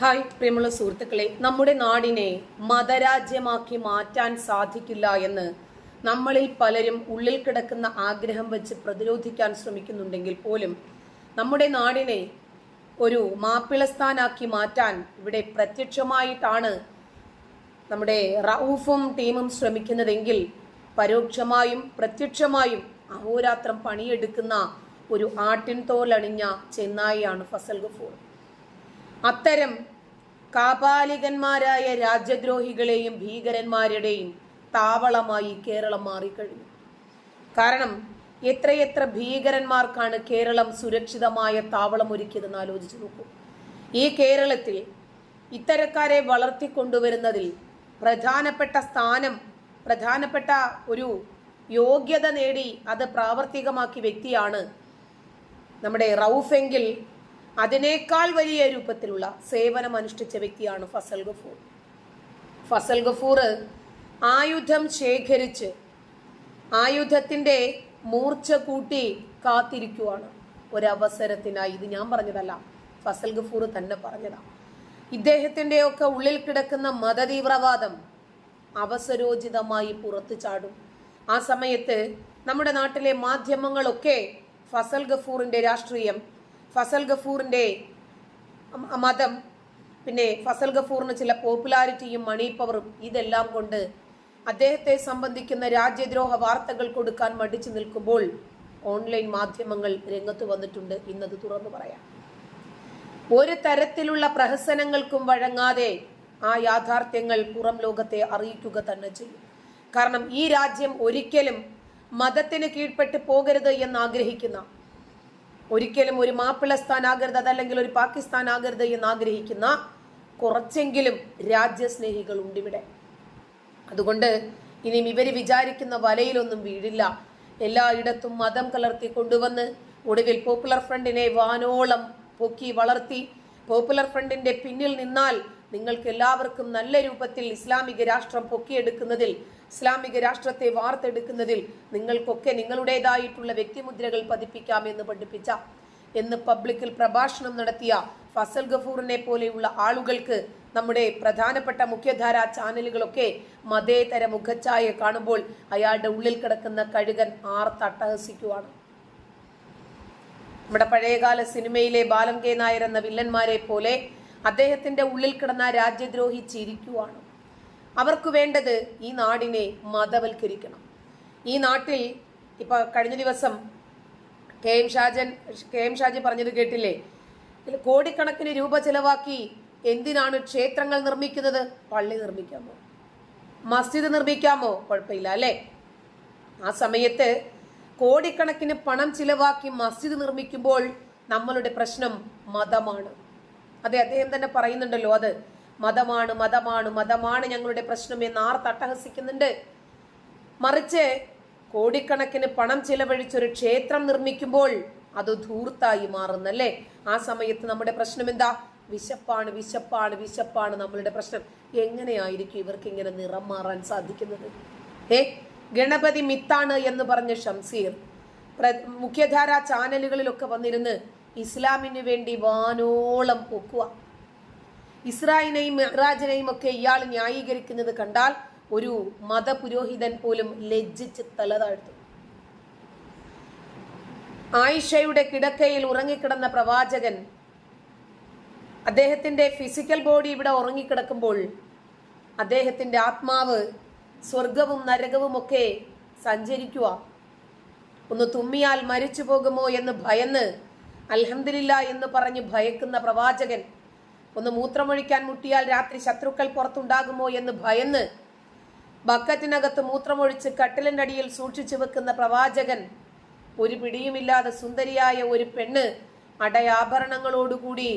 Hi പ്രിയമുള്ള സുഹൃത്തുക്കളെ. നമ്മുടെ നാടിനെ മതരാജ്യമാക്കി മാറ്റാൻ സാധിക്കില്ല എന്ന് നമ്മളിൽ പലരും ഉള്ളിൽ കിടക്കുന്ന ആഗ്രഹം വെച്ച് പ്രതിരോധിക്കാൻ ശ്രമിക്കുന്നുണ്ടെങ്കിൽ പോലും നമ്മുടെ നാടിനെ ഒരു മാപ്പിളസ്ഥാനാക്കി മാറ്റാൻ ഇവിടെ പ്രത്യക്ഷമായിട്ടാണ് നമ്മുടെ റൌഫും ടീമും ശ്രമിക്കുന്നതെങ്കിൽ പരോക്ഷമായും പ്രത്യക്ഷമായും അഹോരാത്രം പണിയെടുക്കുന്ന ഒരു ആട്ടിൻ തോലണിഞ്ഞ ചെന്നായിയാണ് ഫസൽ ഗഫൂർ. അത്തരം കാപാലികന്മാരായ രാജ്യദ്രോഹികളെയും ഭീകരന്മാരുടെയും താവളമായി കേരളം മാറിക്കഴിഞ്ഞു. കാരണം എത്രയെത്ര ഭീകരന്മാർക്കാണ് കേരളം സുരക്ഷിതമായ താവളം ഒരുക്കിയതെന്ന് ആലോചിച്ച് നോക്കൂ. ഈ കേരളത്തിൽ ഇത്തരക്കാരെ വളർത്തിക്കൊണ്ടുവരുന്നതിൽ പ്രധാനപ്പെട്ട സ്ഥാനം പ്രധാനപ്പെട്ട ഒരു യോഗ്യത നേടി അത് പ്രാവർത്തികമാക്കിയ വ്യക്തിയാണ് നമ്മുടെ റൌഫെങ്കിൽ അതിനേക്കാൾ വലിയ രൂപത്തിലുള്ള സേവനം അനുഷ്ഠിച്ച വ്യക്തിയാണ് ഫസൽ ഗഫൂർ. ഫസൽ ഗഫൂർ ആയുധം ശേഖരിച്ച് ആയുധത്തിന്റെ മൂർച്ച കൂട്ടി കാത്തിരിക്കുവാണ്. ഒരവസരത്തിനായി ഇത് ഞാൻ പറഞ്ഞതല്ല ഫസൽ ഗഫൂർ തന്നെ പറഞ്ഞതാണ് ഇദ്ദേഹത്തിന്റെ ഒക്കെ ഉള്ളിൽ കിടക്കുന്ന മതതീവ്രവാദം അവസരോചിതമായി പുറത്തു ചാടും. ആ സമയത്ത് നമ്മുടെ നാട്ടിലെ മാധ്യമങ്ങളൊക്കെ ഫസൽ ഗഫൂറിന്റെ രാഷ്ട്രീയം ഫസൽ ഗഫൂറിന്റെ മതം പിന്നെ ഫസൽ ഗഫൂറിന് ചില പോപ്പുലാരിറ്റിയും മണി പവറും ഇതെല്ലാം കൊണ്ട് അദ്ദേഹത്തെ സംബന്ധിക്കുന്ന രാജ്യദ്രോഹ വാർത്തകൾ കൊടുക്കാൻ മടിച്ചു നിൽക്കുമ്പോൾ ഓൺലൈൻ മാധ്യമങ്ങൾ രംഗത്ത് വന്നിട്ടുണ്ട് ഇന്നത് തുറന്നു പറയാം. ഒരു തരത്തിലുള്ള പ്രഹസനങ്ങൾക്കും വഴങ്ങാതെ ആ യാഥാർത്ഥ്യങ്ങൾ പുറം ലോകത്തെ അറിയിക്കുക തന്നെ ചെയ്യും. കാരണം ഈ രാജ്യം ഒരിക്കലും മതത്തിന് കീഴ്പ്പെട്ട് പോകരുത് എന്ന് ആഗ്രഹിക്കുന്ന ഒരിക്കലും ഒരു മാപ്പിളസ്ഥാൻ ആകരുത് അതല്ലെങ്കിൽ ഒരു പാകിസ്ഥാൻ ആകരുത് എന്ന് ആഗ്രഹിക്കുന്ന കുറച്ചെങ്കിലും രാജ്യസ്നേഹികൾ ഉണ്ട് ഇവിടെ. അതുകൊണ്ട് ഇനിയും ഇവർ വിചാരിക്കുന്ന വലയിലൊന്നും വീഴില്ല. എല്ലായിടത്തും മതം കലർത്തി കൊണ്ടുവന്ന് ഒടുവിൽ പോപ്പുലർ ഫ്രണ്ടിനെ വാനോളം പൊക്കി വളർത്തി പോപ്പുലർ ഫ്രണ്ടിന്റെ പിന്നിൽ നിന്നാൽ നിങ്ങൾക്ക് എല്ലാവർക്കും നല്ല രൂപത്തിൽ ഇസ്ലാമിക രാഷ്ട്രം പൊക്കിയെടുക്കുന്നതിൽ ഇസ്ലാമിക രാഷ്ട്രത്തെ വാർത്തെടുക്കുന്നതിൽ നിങ്ങൾക്കൊക്കെ നിങ്ങളുടേതായിട്ടുള്ള വ്യക്തിമുദ്രകൾ പതിപ്പിക്കാമെന്ന് പഠിപ്പിച്ച എന്ന് പബ്ലിക്കിൽ പ്രഭാഷണം നടത്തിയ ഫസൽ ഗഫൂറിനെ പോലെയുള്ള ആളുകൾക്ക് നമ്മുടെ പ്രധാനപ്പെട്ട മുഖ്യധാരാ ചാനലുകളൊക്കെ മതേതര മുഖച്ഛായ കാണുമ്പോൾ അയാളുടെ ഉള്ളിൽ കിടക്കുന്ന കഴുകൻ ആർത്തട്ടഹസിക്കുവാണ്. നമ്മുടെ പഴയകാല സിനിമയിലെ ബാലം കെ നായർ എന്ന വില്ലന്മാരെ പോലെ അദ്ദേഹത്തിന്റെ ഉള്ളിൽ കിടന്ന രാജ്യദ്രോഹി ചിരിക്കുവാണ്. അവർക്ക് വേണ്ടത് ഈ നാടിനെ മതവൽക്കരിക്കണം. ഈ നാട്ടിൽ ഇപ്പൊ കഴിഞ്ഞ ദിവസം K M Shajan K M Shaji പറഞ്ഞത് കേട്ടില്ലേ? കോടിക്കണക്കിന് രൂപ ചെലവാക്കി എന്തിനാണ് ക്ഷേത്രങ്ങൾ നിർമ്മിക്കുന്നത്? പള്ളി നിർമ്മിക്കാമോ? മസ്ജിദ് നിർമ്മിക്കാമോ? കുഴപ്പമില്ല അല്ലേ? ആ സമയത്ത് കോടിക്കണക്കിന് പണം ചിലവാക്കി മസ്ജിദ് നിർമ്മിക്കുമ്പോൾ നമ്മളുടെ പ്രശ്നം മതമാണ്. അതെ അദ്ദേഹം തന്നെ പറയുന്നുണ്ടല്ലോ അത്. മതമാണ് മതമാണ് മതമാണ് ഞങ്ങളുടെ പ്രശ്നം എന്ന് ആർ തട്ടഹസിക്കുന്നുണ്ട്. മറിച്ച് കോടിക്കണക്കിന് പണം ചിലവഴിച്ചൊരു ക്ഷേത്രം നിർമ്മിക്കുമ്പോൾ അത് ധൂർത്തായി മാറുന്നല്ലേ? ആ സമയത്ത് നമ്മുടെ പ്രശ്നം എന്താ? വിശപ്പാണ് വിശപ്പാണ് വിശപ്പാണ് നമ്മളുടെ പ്രശ്നം. എങ്ങനെയായിരിക്കും ഇവർക്ക് ഇങ്ങനെ നിറം മാറാൻ സാധിക്കുന്നത്? ഏ ഗണപതി മിത്താണ് എന്ന് പറഞ്ഞ ഷംസീർ മുഖ്യധാരാ ചാനലുകളിലൊക്കെ വന്നിരുന്ന് ഇസ്ലാമിന് വേണ്ടി വാനോളം പൊക്കുക. ഇസ്രായിനെയും മെഹ്റാജിനെയും ഒക്കെ ഇയാൾ ന്യായീകരിക്കുന്നത് കണ്ടാൽ ഒരു മതപുരോഹിതൻ പോലും ലജ്ജിച്ച് തല താഴ്ത്തും. ആയിഷയുടെ കിടക്കയിൽ ഉറങ്ങിക്കിടന്ന പ്രവാചകൻ അദ്ദേഹത്തിന്റെ ഫിസിക്കൽ ബോഡി ഇവിടെ ഉറങ്ങിക്കിടക്കുമ്പോൾ അദ്ദേഹത്തിന്റെ ആത്മാവ് സ്വർഗവും നരകവും ഒക്കെ സഞ്ചരിക്കുക. ഒന്ന് തുമ്മിയാൽ മരിച്ചു പോകുമോ എന്ന് ഭയന്ന് അൽഹംദില്ല എന്ന് പറഞ്ഞ് ഭയക്കുന്ന പ്രവാചകൻ ഒന്ന് മൂത്രമൊഴിക്കാൻ മുട്ടിയാൽ രാത്രി ശത്രുക്കൾ പുറത്തുണ്ടാകുമോ എന്ന് ഭയന്ന് ബക്കറ്റിനകത്ത് മൂത്രമൊഴിച്ച് കട്ടിലിന്റെ അടിയിൽ സൂക്ഷിച്ചു വെക്കുന്ന പ്രവാചകൻ ഒരു പിടിയുമില്ലാതെ സുന്ദരിയായ ഒരു പെണ്ണ് അടയാഭരണങ്ങളോടുകൂടി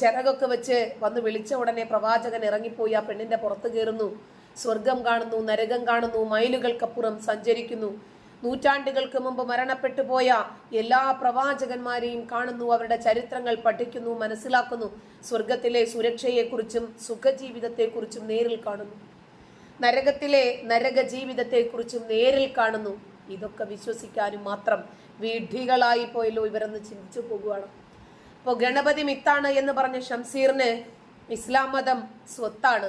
ചിറകൊക്കെ വെച്ച് വന്ന് വിളിച്ച ഉടനെ പ്രവാചകൻ ഇറങ്ങിപ്പോയി. ആ പെണ്ണിന്റെ പുറത്തു കയറുന്നു സ്വർഗം കാണുന്നു നരകം കാണുന്നു മൈലുകൾക്കപ്പുറം സഞ്ചരിക്കുന്നു. നൂറ്റാണ്ടുകൾക്ക് മുമ്പ് മരണപ്പെട്ടു പോയ എല്ലാ പ്രവാചകന്മാരെയും കാണുന്നു അവരുടെ ചരിത്രങ്ങൾ പഠിക്കുന്നു മനസ്സിലാക്കുന്നു. സ്വർഗത്തിലെ സുരക്ഷയെക്കുറിച്ചും സുഖജീവിതത്തെക്കുറിച്ചും നേരിൽ കാണുന്നു. നരകത്തിലെ നരക ജീവിതത്തെക്കുറിച്ചും നേരിൽ കാണുന്നു. ഇതൊക്കെ വിശ്വസിക്കാനും മാത്രം വിഡ്ഢികളായി പോയല്ലോ ഇവരെന്ന് ചിന്തിച്ചു പോകുകയാണ് അപ്പോൾ ഗണപതി മിത്താണ് എന്ന് പറഞ്ഞ ഷംസീറിന് ഇസ്ലാം മതം സ്വത്താണ്.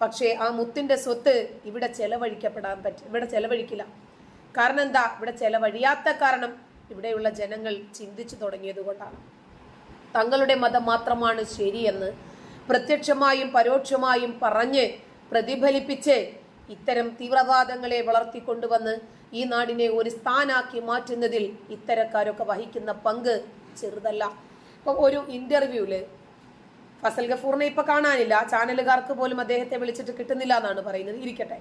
പക്ഷേ ആ മുത്തിന്റെ സ്വത്ത് ഇവിടെ ചെലവഴിക്കപ്പെടാൻ പറ്റും ഇവിടെ ചെലവഴിക്കില്ല. കാരണം എന്താ? ഇവിടെ ചെലവഴിയാത്ത കാരണം ഇവിടെയുള്ള ജനങ്ങൾ ചിന്തിച്ചു തുടങ്ങിയത് കൊണ്ടാണ്. തങ്ങളുടെ മതം മാത്രമാണ് ശരിയെന്ന് പ്രത്യക്ഷമായും പരോക്ഷമായും പറഞ്ഞ് പ്രതിഫലിപ്പിച്ച് ഇത്തരം തീവ്രവാദങ്ങളെ വളർത്തിക്കൊണ്ടുവന്ന് ഈ നാടിനെ ഒരു സ്ഥാനാക്കി മാറ്റുന്നതിൽ ഇത്തരക്കാരൊക്കെ വഹിക്കുന്ന പങ്ക് ചെറുതല്ല. ഇപ്പം ഒരു ഇന്റർവ്യൂൽ ഫസൽ ഗഫൂറിനെ ഇപ്പൊ കാണാനില്ല. ചാനലുകാർക്ക് പോലും അദ്ദേഹത്തെ വിളിച്ചിട്ട് കിട്ടുന്നില്ല എന്നാണ് പറയുന്നത്. ഇരിക്കട്ടെ.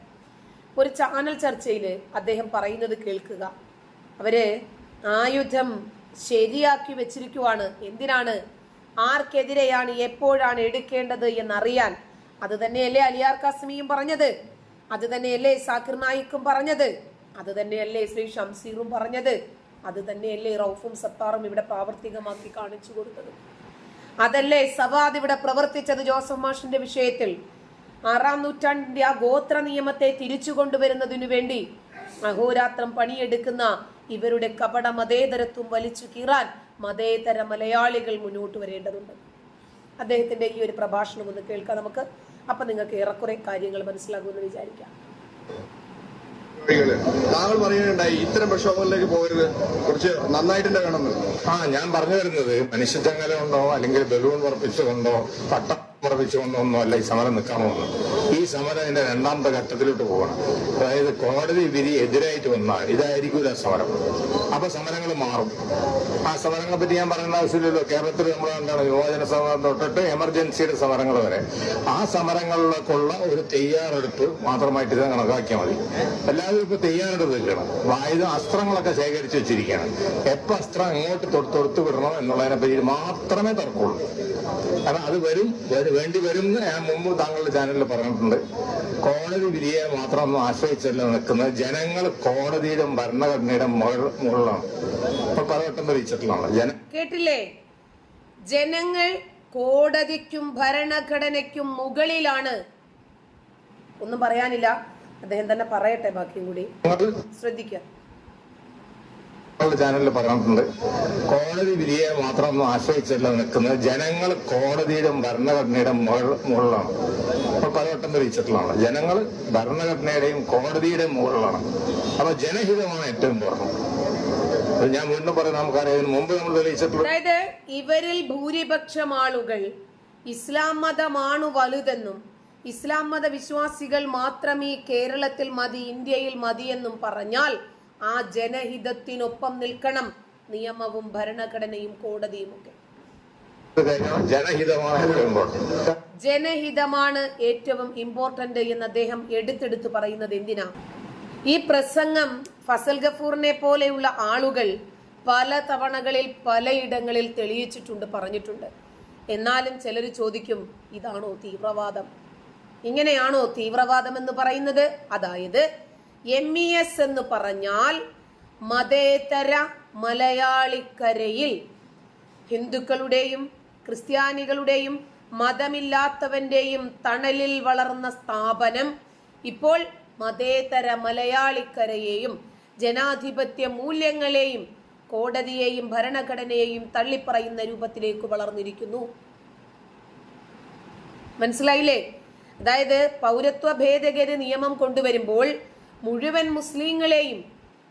ഒരു ചാനൽ ചർച്ചയിൽ അദ്ദേഹം പറയുന്നത് കേൾക്കുക. അവർ ആയുധം ശരിയാക്കി വെച്ചിരിക്കുവാണ്. എന്തിനാണ്? ആർക്കെതിരെയാണ് എപ്പോഴാണ് എടുക്കേണ്ടത് എന്നറിയാൻ. അത് തന്നെയല്ലേ അലിയാർ കാസ്മിയും പറഞ്ഞത്. അത് തന്നെയല്ലേ സാക്കിർ നായിക്കും പറഞ്ഞത്. അത് തന്നെയല്ലേ ശ്രീ ഷംസീറും പറഞ്ഞത്. അത് തന്നെയല്ലേ റൌഫും സത്താറും ഇവിടെ പ്രാവർത്തികമാക്കി കാണിച്ചു കൊടുത്തത്. അതല്ലേ സവാദ് ഇവിടെ പ്രവർത്തിച്ചത് ജോസഫ് മാഷിന്റെ വിഷയത്തിൽ. ആറാം നൂറ്റാണ്ടിന്റെ ആ ഗോത്ര നിയമത്തെ തിരിച്ചു കൊണ്ടുവരുന്നതിനു വേണ്ടി അഹോരാത്രം പണിയെടുക്കുന്ന ഇവരുടെ കപട മതേതരത്വം വലിച്ചു കീറാൻ മതേതര മലയാളികൾ മുന്നോട്ട് വരേണ്ടതുണ്ട്. അദ്ദേഹത്തിന്റെ ഈ ഒരു പ്രഭാഷണം ഒന്ന് കേൾക്കാം നമുക്ക്. അപ്പൊ നിങ്ങൾക്ക് ഏറെക്കുറെ കാര്യങ്ങൾ മനസ്സിലാകുമെന്ന് വിചാരിക്കാം. താങ്കൾ പറയുകയുണ്ടായി ഇത്തരം പ്രക്ഷോഭങ്ങളിലേക്ക് പോകരുത്. കുറച്ച് നന്നായിട്ട് തന്നെ വേണമെന്ന്. ആ ഞാൻ പറഞ്ഞു വരുന്നത് മനുഷ്യച്ചങ്ങല കൊണ്ടോ അല്ലെങ്കിൽ ബലൂൺ ഉറപ്പിച്ചുകൊണ്ടോ പട്ടം ഉറപ്പിച്ചുകൊണ്ടോ ഒന്നും അല്ല ഈ സമരം നിൽക്കാൻ ഈ സമരം ഇതിന്റെ രണ്ടാമത്തെ ഘട്ടത്തിലോട്ട് പോകണം. അതായത് കോടതി വിധി എതിരായിട്ട് വന്നാൽ ഇതായിരിക്കൂല സമരം. അപ്പൊ സമരങ്ങൾ മാറും. ആ സമരങ്ങളെ പറ്റി ഞാൻ പറയുന്ന ആവശ്യമില്ലല്ലോ. കേരളത്തിൽ നമ്മൾ എന്താണ് യുവജന സമരം തൊട്ടിട്ട് എമർജൻസിയുടെ സമരങ്ങൾ വരെ. ആ സമരങ്ങളിലേക്കുള്ള ഒരു തയ്യാറെടുപ്പ് മാത്രമായിട്ട് ഇത് കണക്കാക്കിയാൽ മതി. എല്ലാവരും ഇപ്പൊ തയ്യാറെടുപ്പ് വെക്കണം. അതായത് അസ്ത്രങ്ങളൊക്കെ ശേഖരിച്ചു വെച്ചിരിക്കുകയാണ്. എപ്പോ അസ്ത്രം എങ്ങോട്ട് തൊടുത്തൊടുത്ത് വിടണം എന്നുള്ളതിനെ പറ്റി മാത്രമേ തർക്കമുള്ളൂ. കാരണം അത് വരും വരു- വേണ്ടി വരും എന്ന് ഞാൻ മുമ്പ് താങ്കളുടെ ചാനലിൽ പറഞ്ഞിട്ടുണ്ട്. കോടതി വിധിയെ മാത്രം ഒന്നും ആശ്രയിച്ചല്ല നിൽക്കുന്നത്. ജനങ്ങൾ കോടതിയുടെ ഭരണഘടനയുടെ മുകളിലാണ്. ഇപ്പൊ പലവട്ടം തെളിയിച്ചിട്ടുള്ള ജന കേട്ടില്ലേ? ജനങ്ങൾ കോടതിക്കും ഭരണഘടനയ്ക്കും മുകളിലാണ്. ഒന്നും പറയാനില്ല. അദ്ദേഹം തന്നെ പറയട്ടെ ബാക്കിയും കൂടി. ശ്രദ്ധിക്കുക. ചാനലിൽ പറഞ്ഞിട്ടുണ്ട്. കോടതി വിധിയെ മാത്രം ആശ്രയിച്ചല്ല നിൽക്കുന്നത് ജനങ്ങൾ കോടതിയുടെ ഭരണഘടനയുടെ മുകളിലാണ്. അപ്പൊ പലവട്ടം തെളിയിച്ചിട്ടുള്ളതാണ്. ജനങ്ങൾ ഭരണഘടനയുടെയും കോടതിയുടെയും മുകളിലാണ്. അപ്പൊ ജനഹിതമാണ് ഏറ്റവും ഇമ്പോർട്ടന്റ് ഞാൻ വീണ്ടും പറയുന്നത് നമുക്കറിയാം. ഇതിന് മുമ്പ് നമ്മൾ തെളിയിച്ചിട്ടുള്ള അതായത് ഇവരിൽ ഭൂരിപക്ഷം ആളുകൾ ഇസ്ലാം മതമാണു വലുതെന്നും ഇസ്ലാം മത വിശ്വാസികൾ മാത്രം ഈ കേരളത്തിൽ മതി ഇന്ത്യയിൽ മതിയെന്നും പറഞ്ഞാൽ ആ ജനഹിതത്തിനൊപ്പം നിൽക്കണം. നിയമവും ഭരണഘടനയും കോടതിയും ഒക്കെ ജനഹിതമാണ് ഏറ്റവും ഇമ്പോർട്ടന്റ് എന്ന് അദ്ദേഹം എടുത്തെടുത്ത് പറയുന്നത് എന്തിനാ? ഈ പ്രസംഗം ഫസൽ ഗഫൂറിനെ പോലെയുള്ള ആളുകൾ പല തവണകളിൽ പലയിടങ്ങളിൽ തെളിയിച്ചിട്ടുണ്ട് പറഞ്ഞിട്ടുണ്ട്. എന്നാലും ചിലർ ചോദിക്കും ഇതാണോ തീവ്രവാദം? ഇങ്ങനെയാണോ തീവ്രവാദം എന്ന് പറയുന്നത്? അതായത് എം ഇ എസ് എന്ന് പറഞ്ഞാൽ മതേതര മലയാളിക്കരയിൽ ഹിന്ദുക്കളുടെയും ക്രിസ്ത്യാനികളുടെയും മതമില്ലാത്തവന്റെയും തണലിൽ വളർന്ന സ്ഥാപനം ഇപ്പോൾ മതേതര മലയാളിക്കരയെയും ജനാധിപത്യ മൂല്യങ്ങളെയും കോടതിയെയും ഭരണഘടനയെയും തള്ളിപ്പറയുന്ന രൂപത്തിലേക്ക് വളർന്നിരിക്കുന്നു. മനസ്സിലായില്ലേ? അതായത് പൗരത്വ ഭേദഗതി നിയമം കൊണ്ടുവരുമ്പോൾ മുഴുവൻ മുസ്ലിങ്ങളെയും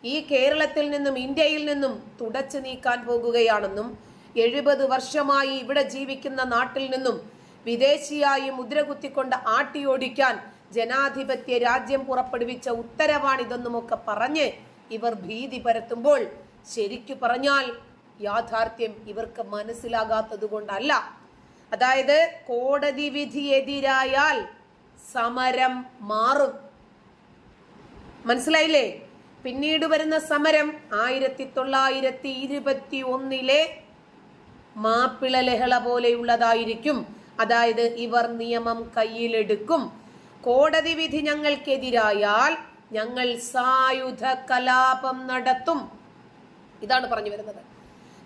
ഈ കേരളത്തിൽ നിന്നും ഇന്ത്യയിൽ നിന്നും തുടച്ചു നീക്കാൻ പോകുകയാണെന്നും എഴുപത് വർഷമായി ഇവിടെ ജീവിക്കുന്ന നാട്ടിൽ നിന്നും വിദേശിയായി മുദ്രകുത്തിക്കൊണ്ട് ആട്ടിയോടിക്കാൻ ജനാധിപത്യ രാജ്യം പുറപ്പെടുവിച്ച ഉത്തരവാണിതെന്നുമൊക്കെ പറഞ്ഞ് ഇവർ ഭീതി പരത്തുമ്പോൾ ശരിക്കു പറഞ്ഞാൽ യാഥാർത്ഥ്യം ഇവർക്ക് മനസ്സിലാകാത്തത് കൊണ്ടല്ല. അതായത് കോടതി വിധി എതിരായാൽ സമരം മാറും. മനസ്സിലായില്ലേ? പിന്നീട് വരുന്ന സമരം ആയിരത്തി തൊള്ളായിരത്തി ഇരുപത്തി ഒന്നിലെ മാപ്പിള ലഹള പോലെയുള്ളതായിരിക്കും. അതായത് ഇവർ നിയമം കയ്യിലെടുക്കും. കോടതി വിധി ഞങ്ങൾക്കെതിരായാൽ ഞങ്ങൾ സായുധ കലാപം നടത്തും. ഇതാണ് പറഞ്ഞു വരുന്നത്.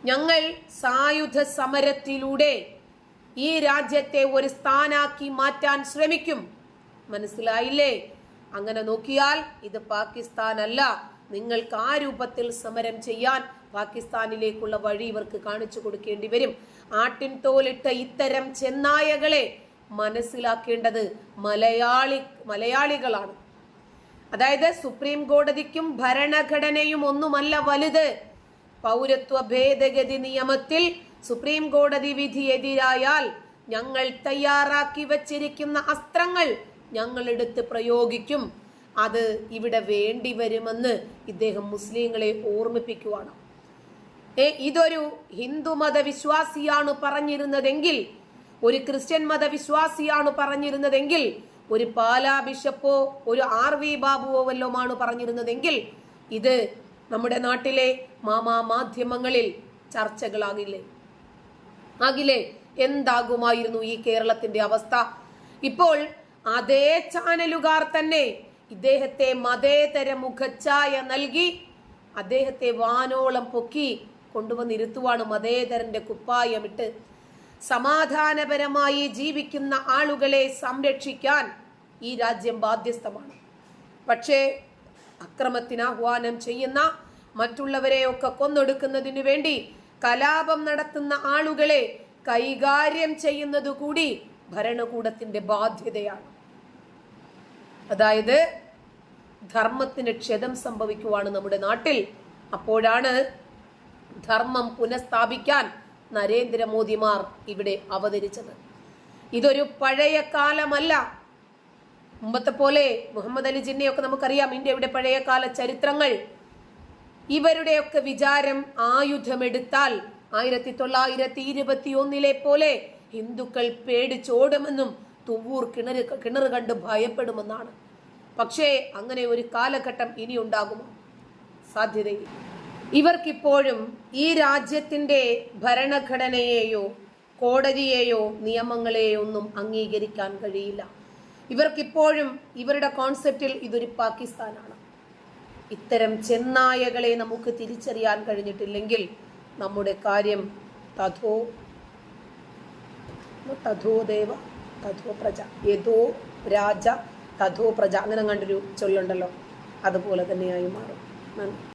ഞങ്ങൾ സായുധ സമരത്തിലൂടെ ഈ രാജ്യത്തെ ഒരു സ്ഥാനാക്കി മാറ്റാൻ ശ്രമിക്കും. മനസ്സിലായില്ലേ? അങ്ങനെ നോക്കിയാൽ ഇത് പാകിസ്ഥാൻ അല്ല നിങ്ങൾക്ക് ആ രൂപത്തിൽ സമരം ചെയ്യാൻ പാകിസ്ഥാനിലേക്കുള്ള വഴി ഇവർക്ക് കാണിച്ചു കൊടുക്കേണ്ടി വരും. ആട്ടിൻ തോലിട്ട ഇത്തരം ചെന്നായകളെ മനസ്സിലാക്കേണ്ടത് മലയാളി മലയാളികളാണ്. അതായത് സുപ്രീം കോടതിക്കും ഭരണഘടനയും ഒന്നുമല്ല വലുത്. പൗരത്വ ഭേദഗതി നിയമത്തിൽ സുപ്രീം കോടതി വിധി എതിരായാൽ ഞങ്ങൾ തയ്യാറാക്കി വച്ചിരിക്കുന്ന അസ്ത്രങ്ങൾ ഞങ്ങൾ എടുത്ത് പ്രയോഗിക്കും. അത് ഇവിടെ വേണ്ടി വരുമെന്ന് ഇദ്ദേഹം മുസ്ലിങ്ങളെ ഓർമ്മിപ്പിക്കുവാണ്. ഏ ഇതൊരു ഹിന്ദു മതവിശ്വാസിയാണ് പറഞ്ഞിരുന്നതെങ്കിൽ ഒരു ക്രിസ്ത്യൻ മതവിശ്വാസിയാണ് പറഞ്ഞിരുന്നതെങ്കിൽ ഒരു പാലാ ബിഷപ്പോ ഒരു ആർ വി ബാബുവോ വല്ലോമാണ് പറഞ്ഞിരുന്നതെങ്കിൽ ഇത് നമ്മുടെ നാട്ടിലെ മാമാ മാധ്യമങ്ങളിൽ ചർച്ചകളാകില്ലേ? ആകില്ലേ? എന്താകുമായിരുന്നു ഈ കേരളത്തിന്റെ അവസ്ഥ? ഇപ്പോൾ അതേ ചാനലുകാർ തന്നെ ഇദ്ദേഹത്തെ മതേതര മുഖച്ഛായ നൽകി അദ്ദേഹത്തെ വാനോളം പൊക്കി കൊണ്ടുവന്നിരുത്തുവാണ് മതേതരന്റെ കുപ്പായമിട്ട്. സമാധാനപരമായി ജീവിക്കുന്ന ആളുകളെ സംരക്ഷിക്കാൻ ഈ രാജ്യം ബാധ്യസ്ഥമാണ്. പക്ഷേ അക്രമത്തിന് ആഹ്വാനം ചെയ്യുന്ന മറ്റുള്ളവരെയൊക്കെ കൊന്നൊടുക്കുന്നതിനു വേണ്ടി കലാപം നടത്തുന്ന ആളുകളെ കൈകാര്യം ചെയ്യുന്നത് കൂടി ഭരണകൂടത്തിന്റെ ബാധ്യതയാണ്. അതായത് ധർമ്മത്തിന് ക്ഷതം സംഭവിക്കുവാണ് നമ്മുടെ നാട്ടിൽ. അപ്പോഴാണ് ധർമ്മം പുനഃസ്ഥാപിക്കാൻ നരേന്ദ്രമോദിമാർ ഇവിടെ അവതരിച്ചത്. ഇതൊരു പഴയ കാലമല്ല. മുമ്പത്തെ പോലെ മുഹമ്മദ് അലി ജിന്നയൊക്കെ നമുക്കറിയാം ഇന്ത്യയുടെ പഴയ കാല ചരിത്രങ്ങൾ. ഇവരുടെയൊക്കെ വിചാരം ആയുധമെടുത്താൽ ആയിരത്തി തൊള്ളായിരത്തി ഇരുപത്തി ഒന്നിലെ പോലെ ഹിന്ദുക്കൾ പേടിച്ചോടുമെന്നും തുവൂർ കിണർ കിണർ കണ്ട് ഭയപ്പെടുമെന്നാണ്. പക്ഷേ അങ്ങനെ ഒരു കാലഘട്ടം ഇനി ഉണ്ടാകുമോ? സാധ്യതയില്ല. ഇവർക്കിപ്പോഴും ഈ രാജ്യത്തിന്റെ ഭരണഘടനയെയോ കോടതിയെയോ നിയമങ്ങളെയോ ഒന്നും അംഗീകരിക്കാൻ കഴിയില്ല. ഇവർക്കിപ്പോഴും ഇവരുടെ കോൺസെപ്റ്റിൽ ഇതൊരു പാകിസ്ഥാനാണ്. ഇത്തരം ചെന്നായകളെ നമുക്ക് തിരിച്ചറിയാൻ കഴിഞ്ഞിട്ടില്ലെങ്കിൽ നമ്മുടെ കാര്യം തഥോ തഥോ ദേവ തഥോ പ്രജ. യഥോ രാജ തഥോ പ്രജ. അങ്ങനെ കണ്ടൊരു ചൊല്ലുണ്ടല്ലോ. അതുപോലെ തന്നെയായി മാറും. നന്ദി.